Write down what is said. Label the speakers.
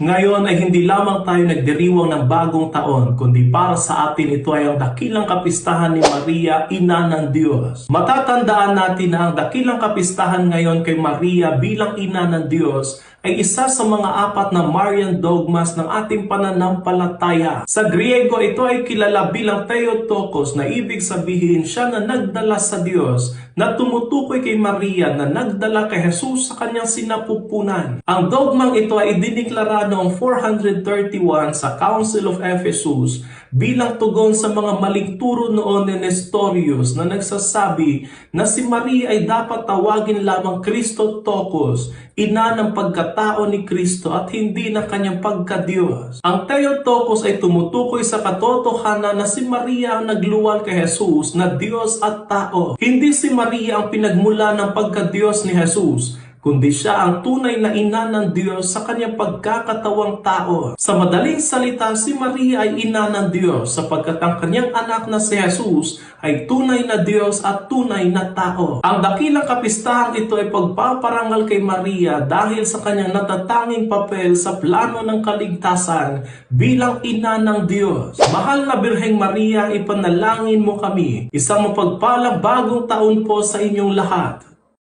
Speaker 1: Ngayon ay hindi lamang tayo nagdiriwang ng bagong taon, kundi para sa atin ito ay ang dakilang kapistahan ni Maria, Ina ng Diyos. Matatandaan natin na ang dakilang kapistahan ngayon kay Maria bilang Ina ng Diyos ay isa sa mga apat na Marian dogmas ng ating pananampalataya. Sa Griego, ito ay kilala bilang Theotokos na ibig sabihin siya na nagdala sa Diyos na tumutukoy kay Maria na nagdala kay Jesus sa kanyang sinapupunan. Ang dogmang ito ay diniklara noong 431 sa Council of Ephesus bilang tugon sa mga maling turo noon ni Nestorius na nagsasabi na si Maria ay dapat tawagin lamang Kristo Tokos, ina ng pagkatao ni Kristo at hindi ng kanyang pagkadiyos. Ang Theotokos ay tumutukoy sa katotohanan na si Maria ang nagluwal kay Jesus na Diyos at tao. Hindi si Maria ang pinagmula ng pagkadiyos ni Jesus, kundi siya ang tunay na ina ng Diyos sa kanyang pagkakatawang tao. Sa madaling salita, si Maria ay ina ng Diyos sapagkat ang kanyang anak na si Jesus ay tunay na Diyos at tunay na tao. Ang dakilang kapistahang ito ay pagpaparangal kay Maria dahil sa kanyang natatanging papel sa plano ng kaligtasan bilang ina ng Diyos. Mahal na Birheng Maria, ipanalangin mo kami. Isang mapagpalang bagong taon po sa inyong lahat.